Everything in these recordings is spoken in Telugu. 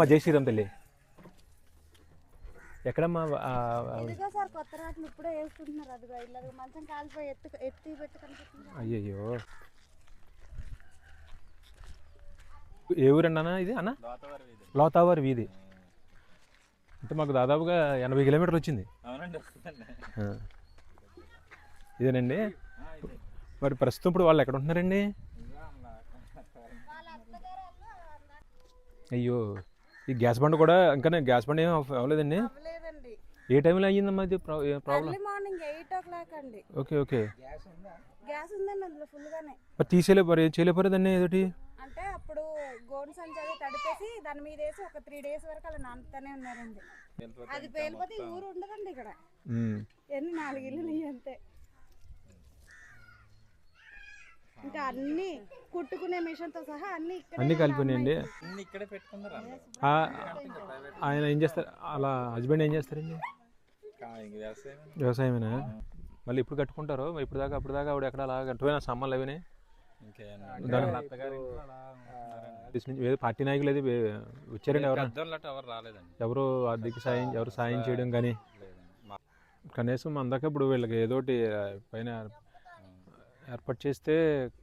అమ్మ జై శ్రీరామ్ తల్లి. ఎక్కడమ్మా ఆ, ఆ, ఇదిగో సార్ కొత్త రాట్లు ఇప్పుడే వేసుకుంటున్నారు అదిగో ఇల్లు మంచం కాలిపోయి ఎత్తు ఎత్తి పెట్టి కనిపిస్తుంది అయ్యయ్యో. ఏ ఊరన్నా ఇది అన్న? లోతావారి వీధి. అంటే మాకు దాదాపుగా ఎనభై కిలోమీటర్లు వచ్చింది. ఇదేనండి? మరి ప్రస్తుతం ఇప్పుడు వాళ్ళు ఎక్కడ ఉంటున్నారండి? అయ్యో. ఈ గ్యాస్ బండ్ కూడా ఇంకా గ్యాస్ బండ్ ఏం అవ్వ- అవ్వలేదండి? లేదండి ఏ టైంలో అయ్యిందమ్మా ఇది problem early morning eight o'clock అండి. Okay okay. గ్యాస్ ఉందండి అందులో ఫుల్ గానే మరి తీసేలే మరి చేయలేపోరేదండి ఏదోటి? అంటే అప్పుడు గోను సంచి అది తడిపేసి దాని మీద వేసి ఒక త్రీ డేస్ వరకు అలా నానుతూనే ఉన్నారండి. అది పేలిపోతే ఈ ఊరు ఉండదండి ఇక్కడ. ఎన్ని నాలుగు ఇల్లులు ఇవి అంతే ఇంకా అన్ని కుట్టుకునే మిషన్తో సహా అన్ని ఇక్కడ అన్నీ కలిపినాయండి అన్ని ఇక్కడే పెట్టుకున్నారు అందరూ. ఆ- ఆయన ఏం చేస్తారు? అలా హస్బెండ్ ఏం చేస్తారండి? వ్యవసాయమేనా? మళ్ళీ ఇప్పుడు కట్టుకుంటారు. ఇప్పుడు దాకా అప్పుడు దాకా ఆవిడ ఎక్కడ అలా కట్టుపోయినా సమ్మలు అవినే. ఏదో పార్టీ నాయకులు అయితే వే- వచ్చారండి ఎవరు ఎవరు ఆర్థిక సాయం ఎవరు సాయం చేయడం కానీ? కనీసం అందాక ఇప్పుడు వీళ్ళకి ఏదోటి పైన ఏర్పాటు చేస్తే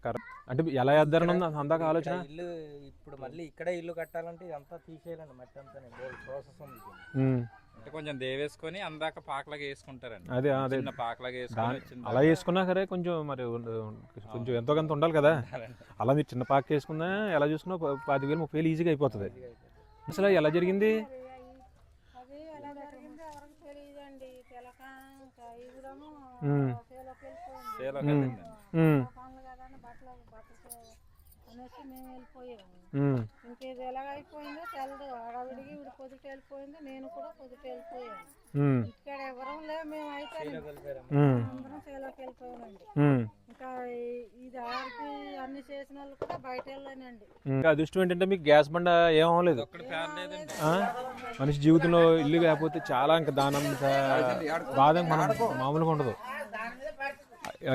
కరెక్ట్ అంటే ఎలా వేద్దారని ఉంది అందాక ఆలోచన? ఇల్లు ఇప్పుడు మళ్ళీ ఇక్కడే ఇల్లు కట్టాలంటే ఇదంతా తీసేయాలండి మట్టి అంతా ప్రాసెస్ ఉంది. అంటే కొంచెం దేవేసుకొని అందాక పాకలాగా వేసుకుంటారండి. అదే అదే. చిన్న పాకలాగా వేసుకొని అలా వేసుకున్నా సరే కొంచెం మరి కొంచెం ఎంతో కొంత ఉండాలి కదా. అలా మీరు చిన్న పాక వేసుకున్నా ఎలా చూసుకున్నా ప- పాతిక వేలు ముప్పై వేలు ఈజీగా అయిపోతుంది. అసలు ఎలా జరిగింది? తెలియదండి. ఇంకా ఈ కూడాను ఉమ్. చేలోకి వెళ్ళిపోయింది చేలో ఉమ్. కదండి. ఉమ్. పనులు కదా అని బట్టలు బట్టలు అనేసి మేము వెళ్ళిపోయాము ఉమ్. ఇంక ఇది ఎలాగ అయిపోయిందో తెలదు ఆడవిడికి ఇప్పుడు పొద్దుట వెళ్ళిపోయింది నేను కూడా పొద్దుట వెళ్ళిపోయాను ఉమ్. ఇక్కడ ఎవరం లేవు మేము అయితే ఉమ్. అందరం చేలోకి వెళ్ళిపోయామండి ఉమ్. ఇంకా ఈ- ఇది ఆడికి అన్ని చేసిన వాళ్ళు కూడా బయట వెళ్ళానండి ఇంకా అదృష్టం ఏంటంటే మీకు గ్యాస్ బండ ఏం అవ్వలేదు ఒక్కటి పేర్లేదండి ఆ? మనిషి జీవితంలో ఇల్లు లేకపోతే చాలా ఇంకా దానంత బాధ మనం మామూలుగా ఉండదు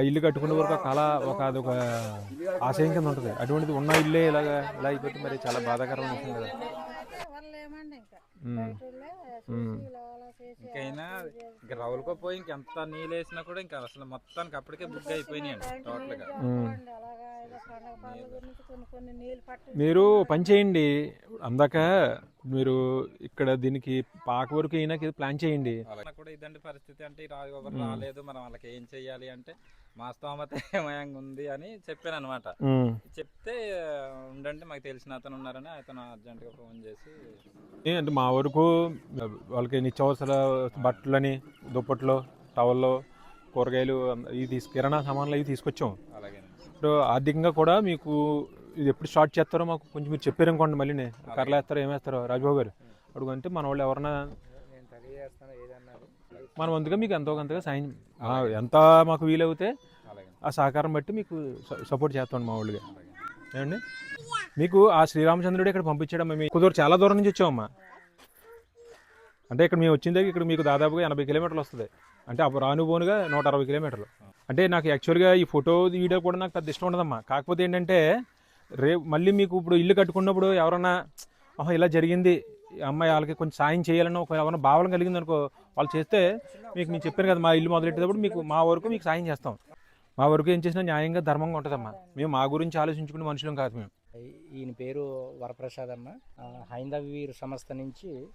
ఇల్లు కట్టుకునే వరకు ఒక కళ ఒక అదొక ఆశయం కింద ఉంటుంది. అటువంటిది ఉన్న ఇల్లే ఇలాగా ఇలా అయిపోతే మరి చాలా బాధాకరమైన విషయం కదా. ఇంకైనా ఇంకా రౌలుకో పోయి ఇంకెంత నీళ్ళు వేసినా కూడా ఇంకా అసలు మొత్తానికి అప్పటికే బుక్ అయిపోయినాయండి టోటల్గా మీరు పని చేయండి అందాక మీరు ఇక్కడ దీనికి పాక వరకు అయినా ప్లాన్ చేయండి. కూడా ఇదండి పరిస్థితి అంటే రాలేదు మనం వాళ్ళకి ఏం చెయ్యాలి అంటే మా స్తోమత ఏమయంగా ఉంది అని చెప్పాను అనమాట. చెప్తే ఉండండి మాకు తెలిసిన అతను ఉన్నారని అతను అర్జెంటుగా ఫోన్ చేసి అంటే మా వరకు వాళ్ళకి నిత్యావసర బట్టలని దుప్పట్లు టవల్లో కూరగాయలు ఇవి తీసు కిరాణా సామాన్లు అవి తీసుకొచ్చాం. ఇప్పుడు ఆర్థికంగా కూడా మీకు ఇది ఎప్పుడు స్టార్ట్ చేస్తారో మాకు కొంచెం మీరు చెప్పారనుకోండి మళ్ళీ కర్రలు వేస్తారో ఏమేస్తారో రాజబాబు గారు. అడుగు అంటే మన వాళ్ళు ఎవరన్నా మన వంతుగా మీకు ఎంతో కొంతగా సాయం ఎంత మాకు వీలవుతే ఆ సహకారం బట్టి మీకు సపోర్ట్ చేస్తాం మా వాళ్ళుగా. ఏమండి? మీకు ఆ శ్రీరామచంద్రుడు ఇక్కడ పంపించడం మేము కుదూరు చాలా దూరం నుంచి వచ్చామమ్మా అంటే ఇక్కడ మేము వచ్చిన దగ్గర ఇక్కడ మీకు దాదాపుగా ఎనభై కిలోమీటర్లు వస్తుంది. అంటే అప్పుడు రానుబోనుగా నూట అరవై కిలోమీటర్లు. అంటే నాకు యాక్చువల్గా ఈ ఫోటో వీడియో కూడా నాకు పెద్ద ఇష్టం ఉండదమ్మా. కాకపోతే ఏంటంటే రేపు మళ్ళీ మీకు ఇప్పుడు ఇల్లు కట్టుకున్నప్పుడు ఎవరన్నా ఆహా ఇలా జరిగింది. అమ్మాయి వాళ్ళకి కొంచెం సాయం చేయాలన్న ఒక ఎవరైనా భావన కలిగింది అనుకో వాళ్ళు చేస్తే మీకు నేను చెప్పాను కదా మా ఇల్లు మొదలెట్టేటప్పుడు మీకు మా వరకు మీకు సాయం చేస్తాం. మా వరకు ఏం చేసినా న్యాయంగా ధర్మంగా ఉంటుందమ్మా. మేము మా గురించి ఆలోచించుకునే మనుషులం కాదు మేము. ఈయన పేరు వరప్రసాద్ అమ్మ. ఆ, హైందవ వీరు సంస్థ నుంచి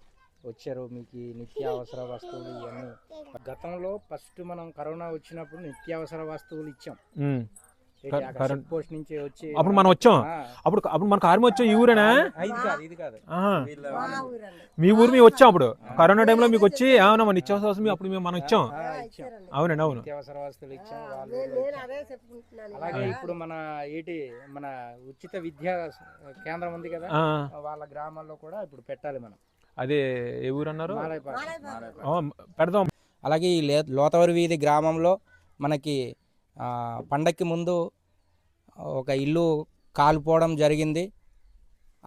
వచ్చారు మీకు ఈ నిత్యావసర వస్తువులు ఇవన్నీ. గతంలో ఫస్ట్ మనం కరోనా వచ్చినప్పుడు నిత్యావసర వస్తువులు ఇచ్చాం. కరెంట్- పోస్ట్ నుంచి వచ్చి అప్పుడు మనం వచ్చాం. అప్పుడు అప్పుడు మన కారు వచ్చాం ఈ ఊరేనా? ఆ, ఇది కాదు ఇది కాదు. ఆహా. వీళ్ళ మీ ఊరు. మేము వచ్చాం అప్పుడు. కరోనా టైంలో మీకు వచ్చి అవునా మన నిత్యావసర వస్తువులు అప్పుడు మేము మనం ఇచ్చాం. అవునండి అవును. నిత్యావసర వస్తువులు ఇచ్చాం వాళ్ళు ఇచ్చాం. అలాగే ఇప్పుడు మన ఏంటి మన ఉచిత విద్యా కేంద్రం ఉంది కదా వాళ్ళ గ్రామాల్లో కూడా ఇప్పుడు పెట్టాలి మనం. అదే ఏ ఊరు అన్నారు? పెడదాం. అలాగే ఈ లే లోతవరి వీధి గ్రామంలో మనకి పండక్కి ముందు ఒక ఇల్లు కాలిపోవడం జరిగింది.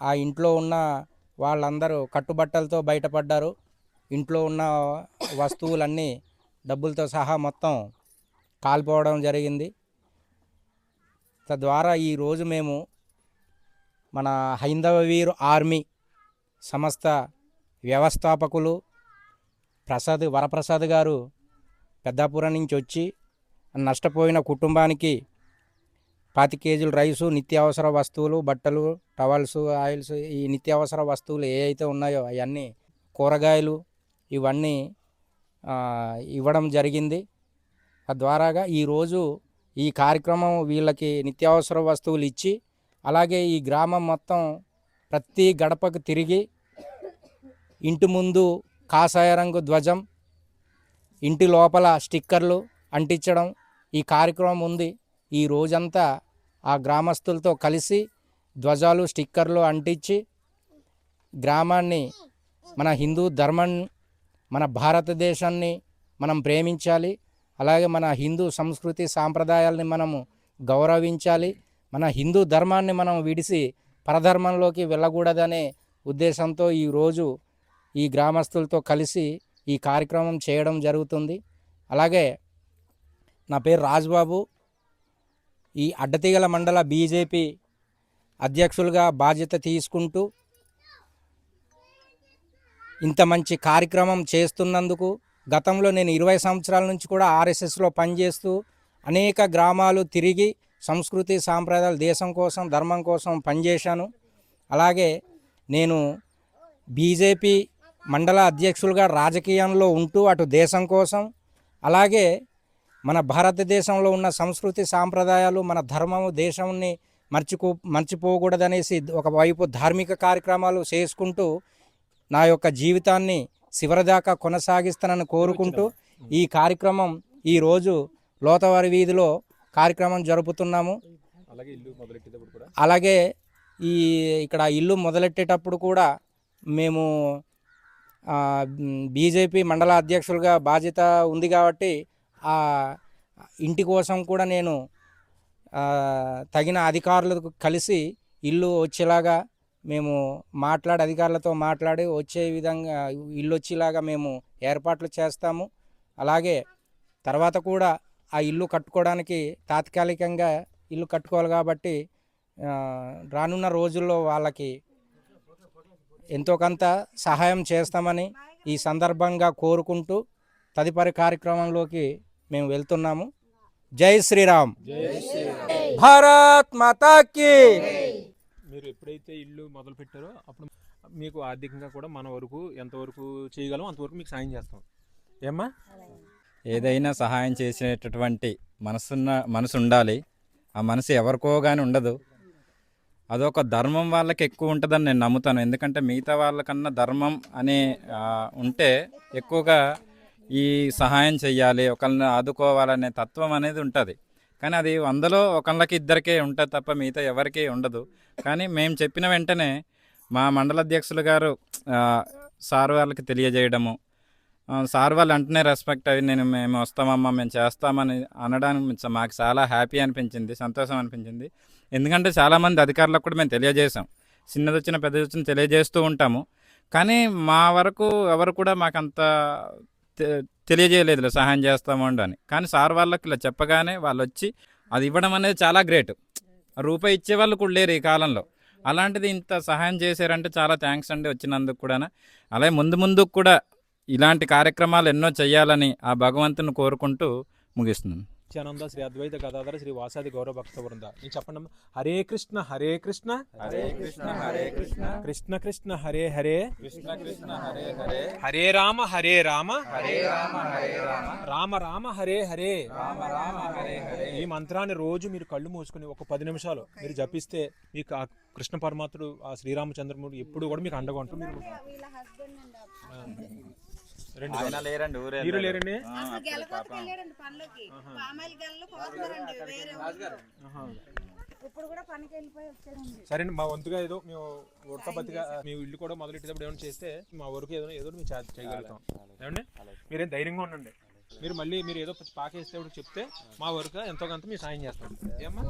ఆ ఇంట్లో ఉన్న వాళ్ళందరూ కట్టుబట్టలతో బయటపడ్డారు. ఇంట్లో ఉన్న వస్తువులన్నీ డబ్బులతో సహా మొత్తం కాలిపోవడం జరిగింది. తద్వారా ఈరోజు మేము మన హైందవ వీరు ఆర్మీ సంస్థ వ్యవస్థాపకులు ప్రసాద్ వరప్రసాద్ గారు పెద్దాపురం నుంచి వచ్చి నష్టపోయిన కుటుంబానికి పాతి కేజీలు రైసు నిత్యావసర వస్తువులు బట్టలు టవల్స్ ఆయిల్స్ ఈ నిత్యావసర వస్తువులు ఏ అయితే ఉన్నాయో అవన్నీ కూరగాయలు ఇవన్నీ ఇవ్వడం జరిగింది. తద్వారాగా ఈరోజు ఈ కార్యక్రమం వీళ్ళకి నిత్యావసర వస్తువులు ఇచ్చి అలాగే ఈ గ్రామం మొత్తం ప్రతి గడపకు తిరిగి ఇంటి ముందు కాషాయ రంగు ధ్వజం ఇంటి లోపల స్టిక్కర్లు అంటించడం ఈ కార్యక్రమం ఉంది. ఈ రోజంతా ఆ గ్రామస్తులతో కలిసి ధ్వజాలు స్టిక్కర్లు అంటించి గ్రామాన్ని మన హిందూ ధర్మం మన భారతదేశాన్ని మనం ప్రేమించాలి. అలాగే మన హిందూ సంస్కృతి సాంప్రదాయాల్ని మనము గౌరవించాలి. మన హిందూ ధర్మాన్ని మనం విడిసి పరధర్మంలోకి వెళ్ళకూడదనే ఉద్దేశంతో ఈరోజు ఈ గ్రామస్తులతో కలిసి ఈ కార్యక్రమం చేయడం జరుగుతుంది. అలాగే నా పేరు రాజ్బాబు. ఈ అడ్డతీగల మండల బీజేపీ అధ్యక్షులుగా బాధ్యత తీసుకుంటూ ఇంత మంచి కార్యక్రమం చేస్తున్నందుకు గతంలో నేను ఇరవై సంవత్సరాల నుంచి కూడా ఆర్ఎస్ఎస్లో పనిచేస్తూ అనేక గ్రామాలు తిరిగి సంస్కృతి సాంప్రదాయాలు దేశం కోసం ధర్మం కోసం పనిచేశాను. అలాగే నేను బీజేపీ మండల అధ్యక్షులుగా రాజకీయంలో ఉంటూ అటు దేశం కోసం అలాగే మన భారతదేశంలో ఉన్న సంస్కృతి సాంప్రదాయాలు మన ధర్మము దేశాన్ని మర్చిపో మర్చిపోకూడదనేసి ఒకవైపు ధార్మిక కార్యక్రమాలు చేసుకుంటూ నా యొక్క జీవితాన్ని చివరిదాకా కొనసాగిస్తానని కోరుకుంటూ ఈ కార్యక్రమం ఈరోజు లోతవారి వీధిలో కార్యక్రమం జరుపుతున్నాము. అలాగే ఇల్లు మొదలెట్టేటప్పుడు కూడా? అలాగే ఈ ఇక్కడ ఇల్లు మొదలెట్టేటప్పుడు కూడా మేము బీజేపీ మండల అధ్యక్షులుగా బాధ్యత ఉంది కాబట్టి ఆ ఇంటి కోసం కూడా నేను తగిన అధికారులకు కలిసి ఇల్లు వచ్చేలాగా మేము మాట్లాడి అధికారులతో మాట్లాడి వచ్చే విధంగా ఇల్లు వచ్చేలాగా మేము ఏర్పాట్లు చేస్తాము. అలాగే తర్వాత కూడా ఆ ఇల్లు కట్టుకోవడానికి తాత్కాలికంగా ఇల్లు కట్టుకోవాలి కాబట్టి రానున్న రోజుల్లో వాళ్ళకి ఎంతో కొంత సహాయం చేస్తామని ఈ సందర్భంగా కోరుకుంటూ తదుపరి కార్యక్రమంలోకి మేము వెళ్తున్నాము. జై శ్రీరామ్. భారత్ మాతాకి. మీరు ఎప్పుడైతే ఇల్లు మొదలు పెట్టారో అప్పుడు మీకు ఆర్థికంగా కూడా మన వరకు ఎంతవరకు చేయగలం అంతవరకు మీకు సాయం చేస్తాం. ఏమ్మా? ఏదైనా సహాయం చేసేటటువంటి మనసున్న మనసు ఉండాలి. ఆ మనసు ఎవరికో కానీ ఉండదు. అదొక ధర్మం వాళ్ళకి ఎక్కువ ఉంటుందని నేను నమ్ముతాను. ఎందుకంటే మిగతా వాళ్ళకన్నా ధర్మం అనే ఉంటే ఎక్కువగా ఈ సహాయం చేయాలి ఒకళ్ళని ఆదుకోవాలనే తత్వం అనేది ఉంటుంది. కానీ అది వందలో ఒకళ్ళకి ఇద్దరికే ఉంటుంది తప్ప మిగతా ఎవరికీ ఉండదు. కానీ మేము చెప్పిన వెంటనే మా మండల అధ్యక్షులు గారు సార్ వాళ్ళకి తెలియజేయడము సార్ వాళ్ళు అంటనే రెస్పెక్ట్ అవి నేను మేము వస్తామమ్మా మేము చేస్తామని అనడానికి మాకు చాలా హ్యాపీ అనిపించింది సంతోషం అనిపించింది. ఎందుకంటే చాలామంది అధికారులకు కూడా మేము తెలియజేసాం చిన్నది వచ్చిన పెద్దది వచ్చిన తెలియజేస్తూ ఉంటాము. కానీ మా వరకు ఎవరు కూడా మాకు అంత తెలియజేయలేదు సహాయం చేస్తాము అని. కానీ సార్ వాళ్ళకి ఇలా చెప్పగానే వాళ్ళు వచ్చి అది ఇవ్వడం అనేది చాలా గ్రేట్. రూపాయి ఇచ్చే వాళ్ళు కూడా లేరు ఈ కాలంలో. అలాంటిది ఇంత సహాయం చేశారంటే చాలా థ్యాంక్స్ అండి వచ్చినందుకు కూడా అలాగే ముందు ముందు కూడా ఇలాంటి కార్యక్రమాలు ఎన్నో చేయాలని ఆ భగవంతుని కోరుకుంటూ ముగిస్తున్నాను. నిత్యానంద శ్రీ అద్వైత గదాధర శ్రీ వాసాది గౌరవ భక్త వృంద నేను చెప్పండి. హరే కృష్ణ హరే కృష్ణ. హరే కృష్ణ హరే కృష్ణ. కృష్ణ కృష్ణ హరే హరే. కృష్ణ కృష్ణ హరే హరే. హరే రామ హరే రామ. హరే రామ హరే రామ. రామ రామ హరే హరే. రామ రామ హరే హరే. ఈ మంత్రాన్ని రోజు మీరు కళ్ళు మూసుకుని ఒక పది నిమిషాలు మీరు జపిస్తే మీకు ఆ కృష్ణ పరమాత్ముడు ఆ శ్రీరామచంద్రముడు ఎప్పుడు కూడా మీకు అండగా ఉంటారు. ఆయన లేరండి ఊరే మీరు లేరండి? అసలు గెలపోతకి వెళ్ళాడండి పనులకి. పామాయిల్ గెలలో పోతున్నారండి వేరే ఊళ్ళో. ఆహా. ఇప్పుడు కూడా పనికి వెళ్ళిపోయి వచ్చాడండి. సరేండి మా వంతుగా ఏదో మేము ఉడతబత్తిగా మీ ఇల్లు కూడా మొదలెట్టేటప్పుడు ఏమైనా చేస్తే మా వరకు ఏదో ఏదో మేము చేయగలుగుతాం. ఏమండి? మీరేం ధైర్యంగా ఉండండి. మీరు మళ్ళీ మీరు ఏదో పాకేస్తే చెప్తే మా వరకు ఎంతో కొంత మీరు సాయం చేస్తాం. ఏమ్మా?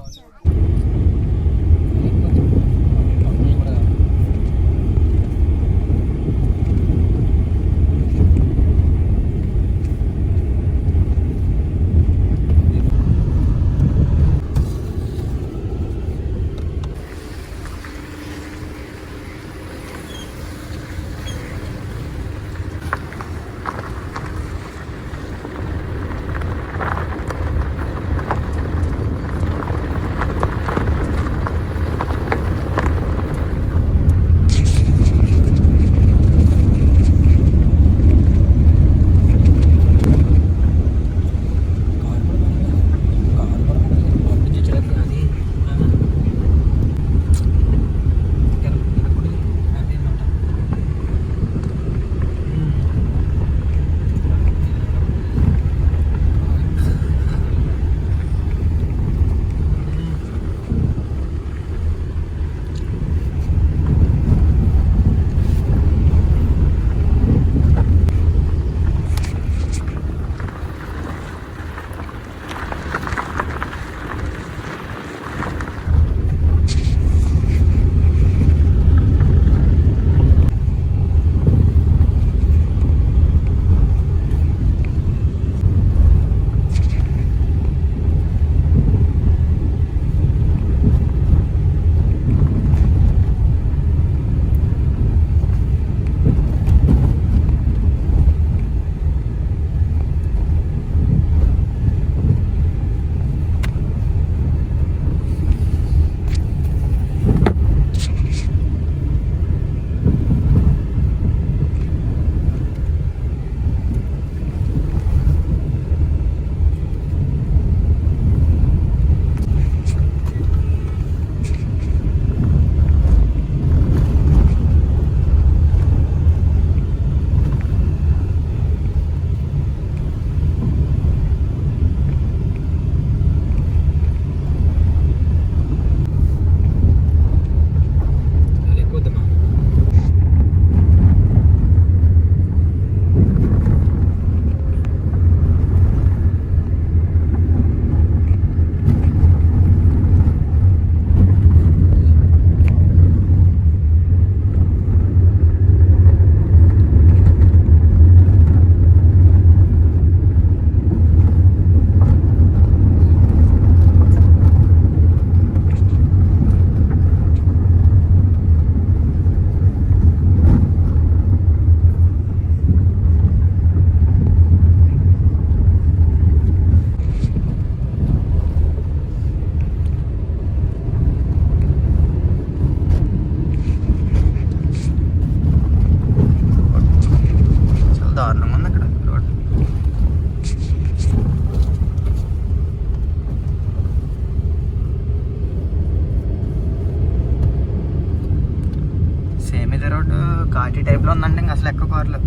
ఘాటీ టైప్లో ఉందండి ఇంకా అసలు ఎక్కువ కార్లు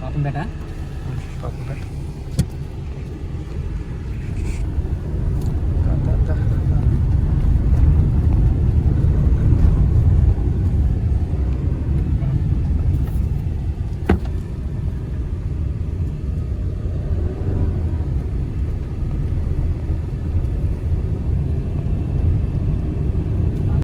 పాపం బేట పాపం బేట